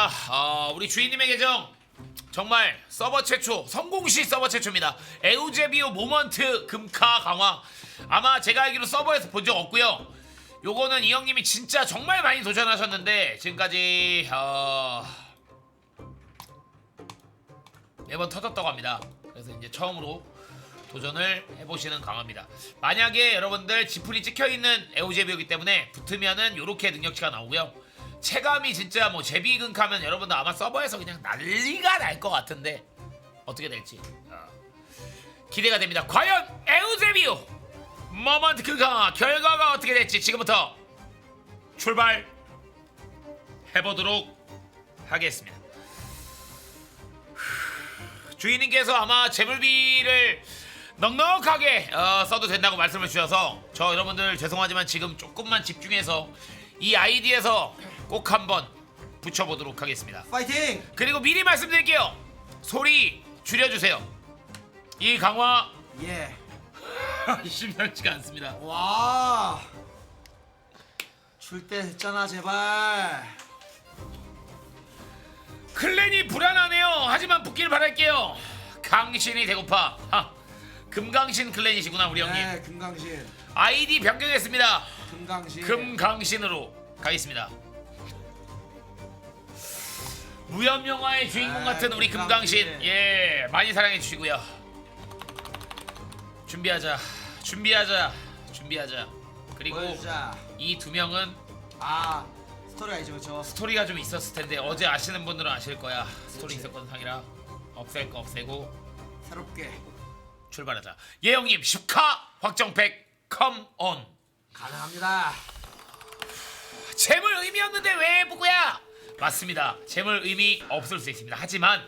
아, 어, 우리 주인님의 계정 정말 서버 최초 성공시 서버 최초입니다. 에우제비오 모먼트 금카 강화 아마 제가 알기로 서버에서 본 적 없고요. 요거는 이 형님이 진짜 정말 많이 도전하셨는데 지금까지 어... 매번 터졌다고 합니다. 그래서 이제 처음으로 도전을 해보시는 강화입니다. 만약에 여러분들 지풀이 찍혀있는 에오제비오기 때문에 붙으면은 요렇게 능력치가 나오고요. 체감이 진짜 뭐 제비근카면 여러분들 아마 서버에서 그냥 난리가 날 것 같은데 어떻게 될지 어, 기대가 됩니다. 과연 에오제비오 머먼트 그 강화 결과가 어떻게 될지 지금부터 출발 해보도록 하겠습니다. 주인님께서 아마 재물비를 넉넉하게 어, 써도 된다고 말씀을 주셔서 저 여러분들 죄송하지만 지금 조금만 집중해서 이 아이디에서 꼭 한번 붙여보도록 하겠습니다. 파이팅! 그리고 미리 말씀드릴게요. 소리 줄여주세요. 이 강화 예. 심상치가 않습니다. 와. 줄때 했잖아 제발. 클랜이 불안하네요. 하지만 붙길 바랄게요. 강신이 되고파. 하, 금강신 클랜이시구나 우리 형님. 네, 금강신. 아이디 변경했습니다. 금강신. 금강신으로 가겠습니다. 무협 영화의 주인공 아, 같은 우리 금강신, 금강신. 예 많이 사랑해 주시고요. 준비하자, 준비하자, 준비하자. 그리고 보여주자. 이 두 명은 아 스토리가 있죠 그쵸? 스토리가 좀 있었을 텐데 어제 아시는 분들은 아실 거야. 스토리. 있었거든 상이라 없앨 거 없애고 새롭게 출발하자. 예 형님 슈카 확정팩 컴온. 가능합니다. 재물 의미 없는데 왜 부구야? 맞습니다. 재물 의미 없을 수 있습니다. 하지만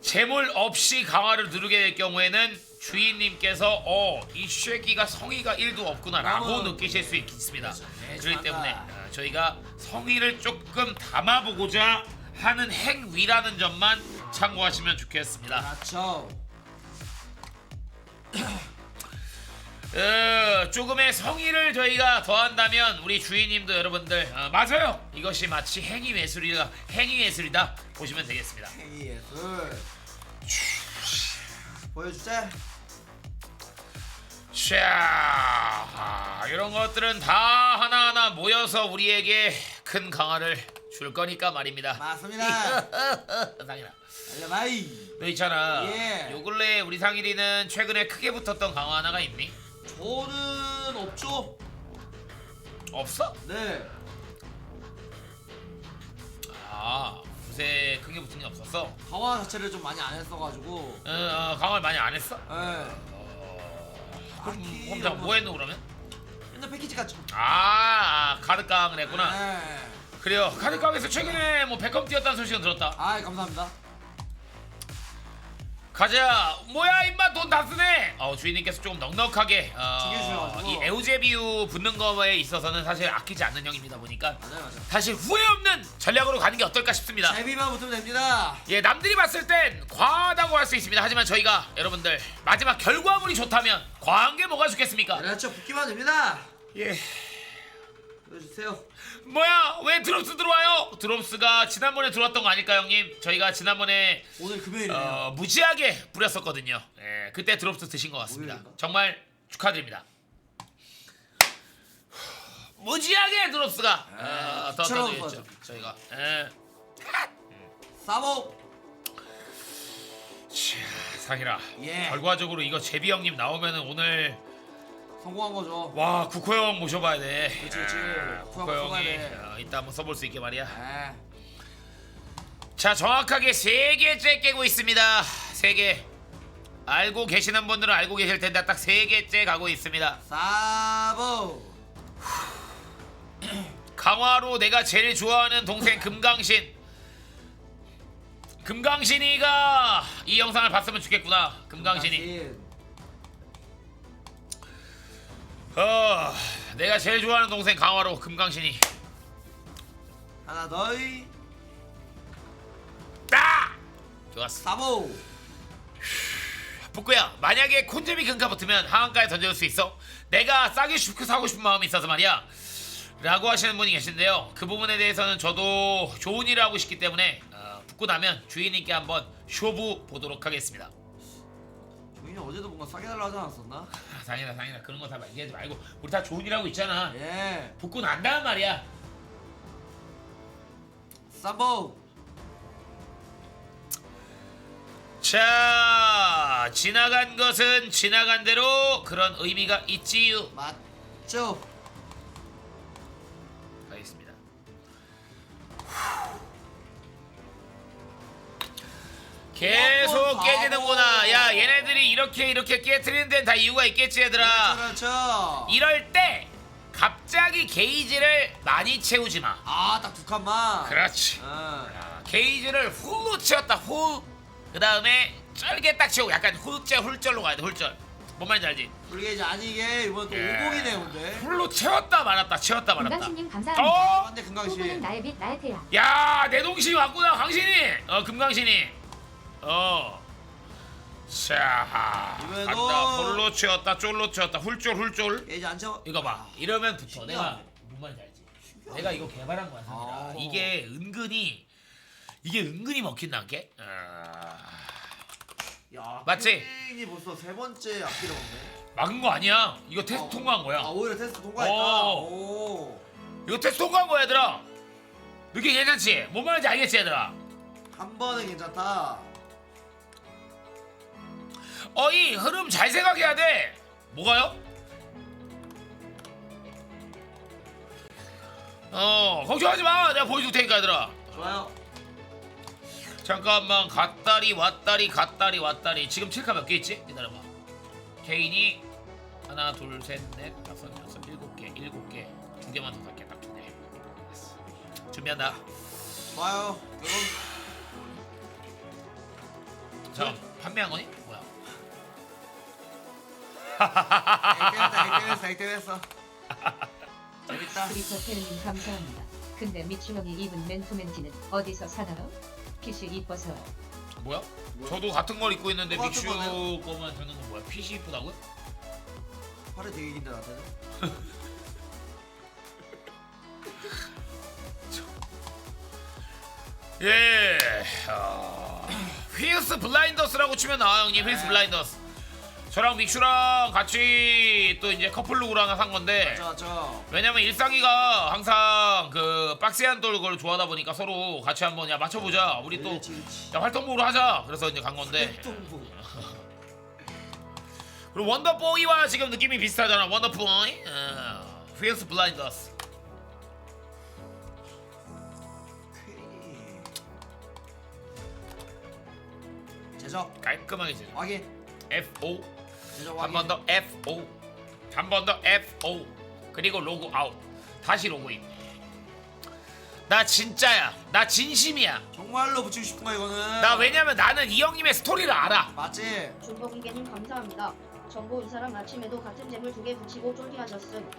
재물 없이 강화를 누르게 될 경우에는 주인님께서 어이 쉐기가 성의가 1도 없구나라고 느끼실 수 있습니다. 그렇죠. 네, 그렇기. 때문에 어, 저희가 성의를 조금 담아보고자 하는 행위라는 점만 참고하시면 좋겠습니다. 그렇죠. 어, 조금의 성의를 저희가 더한다면 우리 주인님도 여러분들 어, 맞아요. 이것이 마치 행위 예술이다. 행위 예술이다 보시면 되겠습니다. 행위 예술. 보여주자. 샤 아, 이런 것들은 다 하나하나 모여서 우리에게 큰 강화를 줄 거니까 말입니다. 맞습니다. 상일아, 알려바이. 너 있잖아. 예. 요 근래 우리 상일이는 최근에 크게 붙었던 강화 하나가 있니? 저는 없죠. 없어? 네. 아 요새 크게 붙은 게 없었어. 강화 자체를 좀 많이 안 했어가지고. 어, 어, 강화를 많이 안 했어? 네. 그럼 딱히 혼자 뭐 했노 그러면? 맨날 패키지 같죠. 아, 아 카드깡을 했구나. 네. 그래요. 카드깡에서 최근에 뭐 백컴 뛰었다는 소식은 들었다. 아 감사합니다. 가자. 뭐야 임마 돈 다 쓰네. 어, 주인님께서 조금 넉넉하게 어, 챙겨주셔가지고. 이 에우제비우 붙는 거에 있어서는 사실 아끼지 않는 형입니다 보니까 맞아요 맞아요. 사실 후회 없는 전략으로 가는 게 어떨까 싶습니다. 제비만 붙으면 됩니다. 예, 남들이 봤을 땐 과하다고 할 수 있습니다. 하지만 저희가 여러분들 마지막 결과물이 좋다면 과한 게 뭐가 좋겠습니까? 그렇죠 붙기만 됩니다. 예. 보여주세요. 뭐야 왜 드롭스 들어와요? 드롭스가 지난번에 들어왔던 거 아닐까요 형님? 저희가 지난번에 오늘 금요일이네요. 어, 무지하게 뿌렸었거든요 예, 그때 드롭스 드신 것 같습니다 목요일인가? 정말 축하드립니다 무지하게 드롭스가 어, 더 처럼 떠들겠죠 좋아져. 저희가 예. 자, 상이라 예. 결과적으로 이거 제비 형님 나오면은 오늘 성공한 거죠. 와 국호 형 모셔봐야 돼 그치, 그치. 예, 국호 국호 형 형이 써봐야 돼. 어, 이따 한번 써볼 수 있게 말이야 네. 자 정확하게 세 개째 깨고 있습니다 세 개 알고 계시는 분들은 알고 계실 텐데 딱 세 개째 가고 있습니다 사보. 강화로 내가 제일 좋아하는 동생 금강신 금강신이가 이 영상을 봤으면 좋겠구나 금강신이 당신. 어 내가 제일 좋아하는 동생 강화로 금강신이 하나 더이. 딱 좋았어 사보. 북구야 만약에 콘제비 금가 붙으면 하한가에 던져줄 수 있어? 내가 싸게 슈크 사고 싶은 마음이 있어서 말이야 라고 하시는 분이 계신데요. 그 부분에 대해서는 저도 좋은 일을 하고 싶기 때문에 어, 붙고 나면 주인님께 한번 쇼부 보도록 하겠습니다. 종인이 어제도 뭔가 싸게 달라 하지 않았었나? 아, 상이나 상이나 그런 거 다 얘기하지 말고 우리 다 좋은 일 하고 있잖아. 예. 붙고 난다는 말이야. 쌈보. 자 지나간 것은 지나간 대로 그런 의미가 있지요. 맞죠? 계속 깨지는구나. 야 얘네들이 이렇게 이렇게 깨트리는 데는 다 이유가 있겠지 얘들아. 그렇죠, 그렇죠. 이럴 때 갑자기 게이지를 많이 채우지 마. 아, 딱 두 칸만. 그렇지. 어. 자, 게이지를 훌로 채웠다 후. 그 다음에 짧게 딱 채우고 약간 훌째 훌절로 가야 돼 훌절. 뭔 말인지 알지? 우리가 이제 아니게 이번 또 예. 오공이네 근데. 훌로 채웠다 말았다 채웠다 말았다. 금강신님 감사합니다. 어? 안돼 후보는 금강씨. 나의 빛 나의 태양. 야, 내 동심이 왔구나, 강신이. 어, 금강신이. 어. 자, 이번에도- 간다. 홀로 채웠다, 쫄로 채웠다, 훌쫄 훌쫄. 이제 안 채워. 이거 봐. 이러면 붙어. 신기하네. 내가 뭔 말인지 알지? 내가 이거 개발한 거야, 상민아. 아. 이게 은근히 이게 은근히 먹힌다는 게. 아, 야, 맞지? 이 벌써 세 번째 앞뒤로 먹네. 막은 거 아니야. 이거 테스트 어. 통과한 거야. 아 오히려 테스트 통과했다. 어. 오. 이거 테스트 통과한 거야, 얘들아. 느낌 괜찮지? 뭔 말인지 알겠지, 얘들아? 한 번은 괜찮다. 어이 흐름 잘 생각해야 돼. 뭐가요? 어 걱정하지 마. 내가 보여줄 테니까 얘들아. 좋아요. 잠깐만 갔다리 왔다리 갔다리 왔다리. 지금 칠카 몇 개 있지? 기다려봐. 개인이 하나 둘셋넷 다섯 여섯 일곱 개 일곱 개두 개만 더 갈게 딱두 개. 됐어. 준비한다. 좋아요. 여러분 자 판매한 거니? 액땜했어, 액땜했어, 액땜했어. 재밌다. 크리스테르님 감사합니다. 근데 미추형이 입은 맨투맨티는 어디서 사나요? 핏이 이뻐서 뭐야? 저도 같은 걸 입고 있는데 똑같은 믹슈 거네요. 거만 주는 건 뭐야? 핏이 이쁘다고요? 팔이 되게 긴데 나한테는. 예. 어... 휘스 블라인더스라고 치면 나와 형님. 휘스 네. 블라인더스. 저랑 믹슈랑 같이 또 이제 커플룩으로 하나 산 건데 맞죠, 맞죠. 왜냐면 일상이가 항상 그 박스한 돌걸 좋아하다 보니까 서로 같이 한번 야 맞춰보자. 우리 또 그렇지, 그렇지. 야, 활동복으로 하자. 그래서 이제 간 건데 활동부. 그리고 원더보이와 지금 느낌이 비슷하잖아. 원더보이. 어... 휘스 블라인더스. 제적 깔끔하게 제작. 확인. F5 제적 한. 번 더 F5 한번 더 F5 그리고 로그 아웃 다시 로그인 나 진짜야 나 진심이야 정말로 붙이고 싶은 거야 이거는. 나 왜냐면 나는 이 형님의 스토리를 알아 맞지. 준복이개님 감사합니다. 정보 이 사람 아침에도 같은 잼을 두 개 붙이고 쫄기하셨음.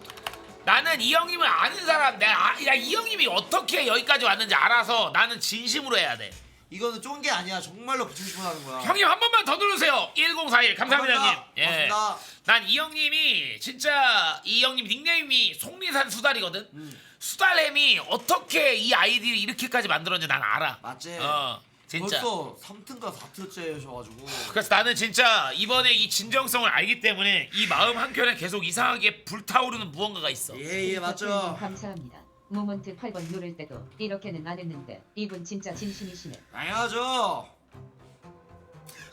나는 이 형님을 아는 사람 내가 아, 야 이 형님이 어떻게 여기까지 왔는지 알아서 나는 진심으로 해야 돼 이거는 쫀 게 아니야. 정말로 붙이고 싶어 하는 거야. 형님 한 번만 더 누르세요 1041 감사합니다 형님 예. 고맙습니다. 난 이 형님이 진짜 이 형님 닉네임이 속리산 수달이거든 음, 수달햄이 어떻게 이 아이디를 이렇게까지 만들었는지 난 알아 맞지. 어 진짜 벌써 3등과 4트째셔가지고. 그래서 나는 진짜 이번에 이 진정성을 알기 때문에 이 마음 한켠에 계속 이상하게 불타오르는 무언가가 있어 예예 맞죠. 크리스테르님 감사합니다. 모먼트 8번 누를 때도 이렇게는 안 했는데 이분 진짜 진심이시네. 당연하죠.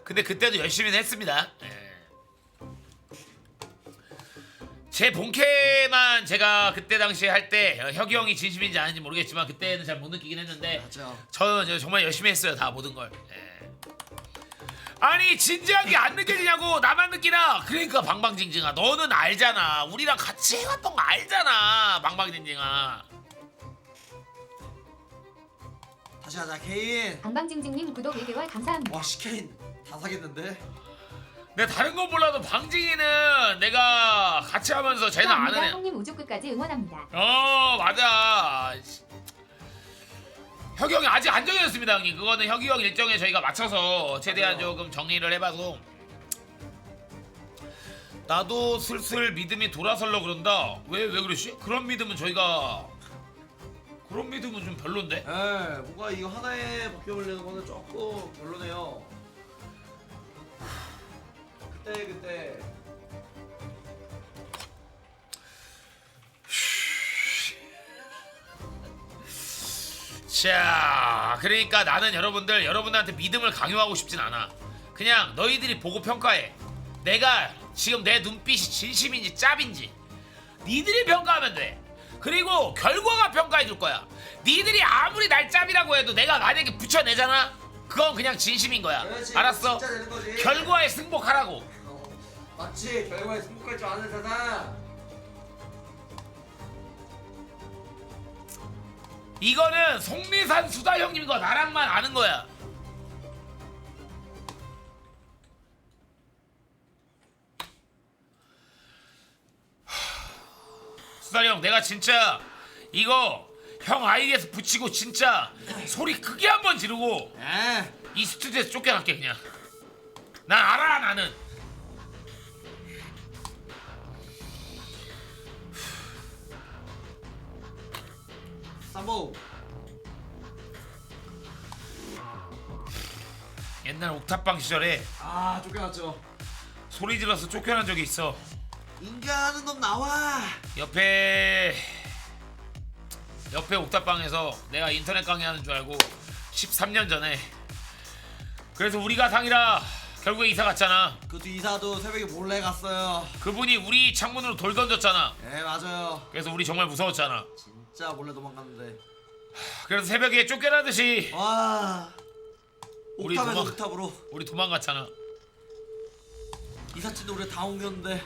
근데 그때도 열심히 했습니다 예. 제 본캐만 제가 그때 당시에 할 때 혁이 형이 진심인지 아닌지 모르겠지만 그때는 잘 못 느끼긴 했는데 맞죠. 저는 정말 열심히 했어요 다 모든 걸 예. 아니 진지하게 안 느껴지냐고 나만 느끼나 그러니까 방방징징아 너는 알잖아 우리랑 같이 해왔던 거 알잖아 방방징징아 다시 하자 케인. 방방징징님 구독 1개월 감사합니다. 와 시케인 다 사겠는데. 내가 다른 건 몰라도 방징이는 내가 같이 하면서 쟤는 아는. 애 형님 우주 끝까지 응원합니다. 어 맞아 혁이 형이 아직 안 정해졌습니다 형님 그거는 혁이 형 일정에 저희가 맞춰서 최대한 맞아요. 조금 정리를 해봐서 나도 슬슬 믿음이 돌아설려 그런다. 왜 왜 그러시? 그런 믿음은 저희가 그런 믿음은 좀 별론데. 에 예, 뭔가 이거 하나에 바뀌어버리는 거는 조금 별로네요. 그때 그때 자, 그러니까 나는 여러분들 여러분들한테 믿음을 강요하고 싶진 않아. 그냥 너희들이 보고 평가해. 내가 지금 내 눈빛이 진심인지 짭인지 니들이 평가하면 돼. 그리고 결과가 평가해 줄 거야. 니들이 아무리 날 짭이라고 해도 내가 만약에 붙여내잖아. 그건 그냥 진심인 거야. 그렇지, 알았어? 진짜 되는 거지. 결과에 승복하라고. 어, 마치 결과에 승복할 줄 아는 세상. 이거는 송리산 수다 형님과 나랑만 아는 거야. 수다 형, 내가 진짜 이거 형 아이디에서 붙이고 진짜 소리 크게 한번 지르고 에이 스튜디오에서 쫓겨날게 그냥. 난 알아 나는. 삼보 옛날 옥탑방 시절에 아 쫓겨났죠. 소리 질러서 쫓겨난 적이 있어. 인간하는 놈 나와. 옆에 옆에 옥탑방에서 내가 인터넷 강의하는 줄 알고 13년 전에 그래서 우리가 상이라 결국에 이사 갔잖아 그것도 이사도 새벽에 몰래 갔어요. 그분이 우리 창문으로 돌 던졌잖아 예 맞아요. 그래서 우리 정말 무서웠잖아 진짜 몰래 도망갔는데. 그래서 새벽에 쫓겨나듯이 와. 우리 옥탑에서 도망- 옥탑으로 우리 도망갔잖아 이삿짐도 우리가 다 옮겼는데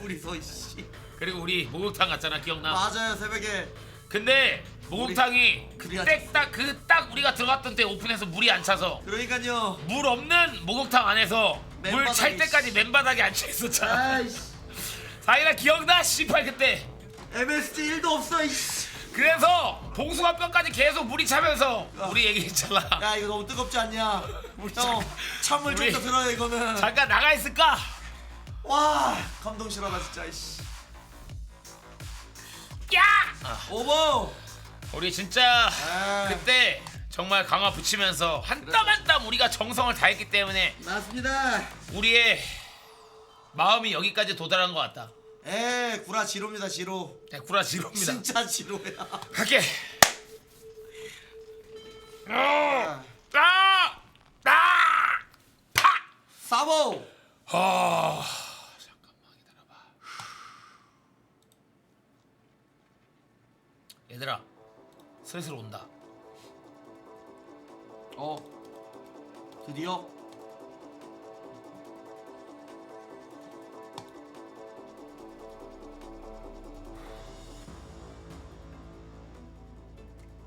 둘이서 이씨. 그리고 우리 목욕탕 갔잖아 기억나 맞아요 새벽에 근데 목욕탕이 우리가- 그때 딱그딱 우리가 들어갔던 때 오픈해서 물이 안 차서 그러니까요. 물 없는 목욕탕 안에서 물찰 맨바닥에 때까지 맨바닥에 앉아 있었잖아 아이씨. 사이라 기억나? 씨발 그때 MSG 1도 없어 이씨. 그래서 봉숭아 뼈까지 계속 물이 차면서 우리 얘기했잖아 야 이거 너무 뜨겁지 않냐? 우리 형 찬물 좀 우리- 더 들어요 이거는. 잠깐 나가 있을까? 와 감동 실화다 진짜 이씨. 야! 오버. 우리 진짜 아, 그때 정말 강화 붙이면서 한 땀 한 땀 우리가 정성을 다했기 때문에 맞습니다. 우리의 마음이 여기까지 도달한 것 같다 에 구라 지로입니다 지로. 네, 구라 지로입니다 진짜 지로야. 갈게 아, 아! 아! 파! 사보. 아, 잠깐만 기다려봐. 얘들아, 슬슬 온다. 어. 드디어.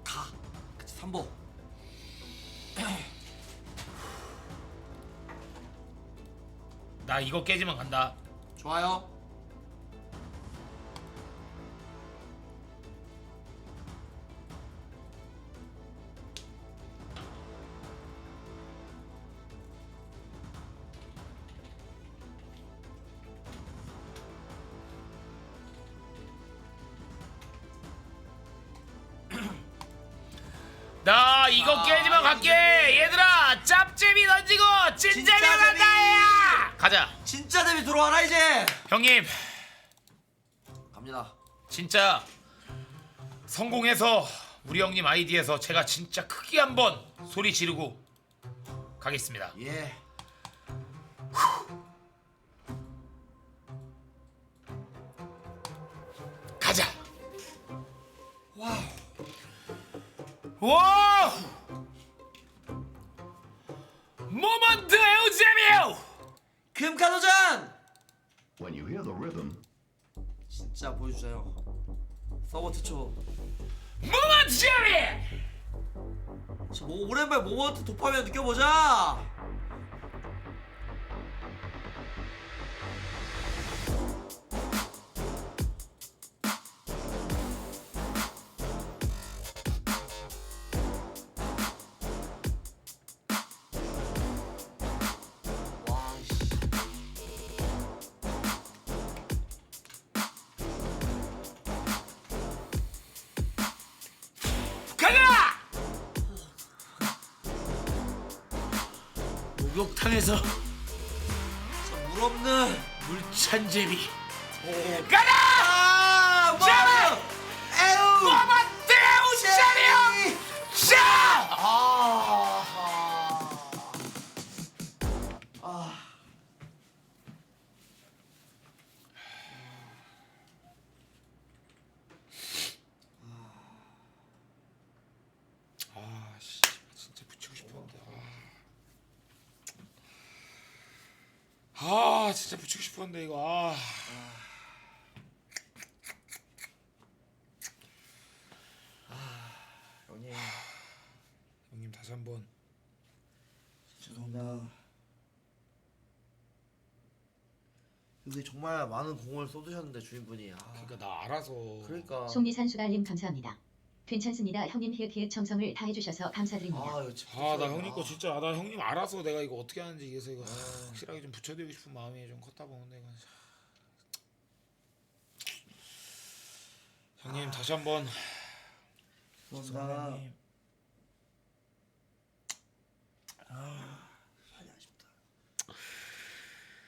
가. 그치 3보. 나 이거 깨지면 간다. 좋아요. 짭제비 던지고 진짜 찐제비 재미! 간다야. 가자. 진짜 데뷔 들어와라 이제. 형님, 갑니다. 진짜 성공해서 우리 형님 아이디에서 제가 진짜 크게 한번 소리 지르고 가겠습니다. 예. 가자. 와우. 와. 모먼트 에우제미오. 금카도전. When you hear the rhythm, 진짜 보여주세요. 서버트 초. 모먼트. 자, 뭐 오랜만에 모먼트 도파민 느껴보자. 목욕탕에서 물 없는. 물찬 제비 오. 가라! 아, 아 진짜 붙이고 싶었는데 이거. 아. 형님. 형님 다시 한번. 죄송합니다. 근데 정말 많은 공을 쏟으셨는데 주인분이. 아. 그러니까 나 알아서. 그러니까. 송리산 수달님 감사합니다. 괜찮습니다. 형님 이렇게 정성을 다해 주셔서 감사드립니다. 아, 이거 아, 나 형님 거 진짜, 아, 나 형님 알아서 내가 이거 어떻게 하는지 이래서 이거 확실하게 좀 붙여드리고 싶은 마음이 좀 컸다 보는데, 이건. 형님, 다시 한 번. 죄송합니다. 아.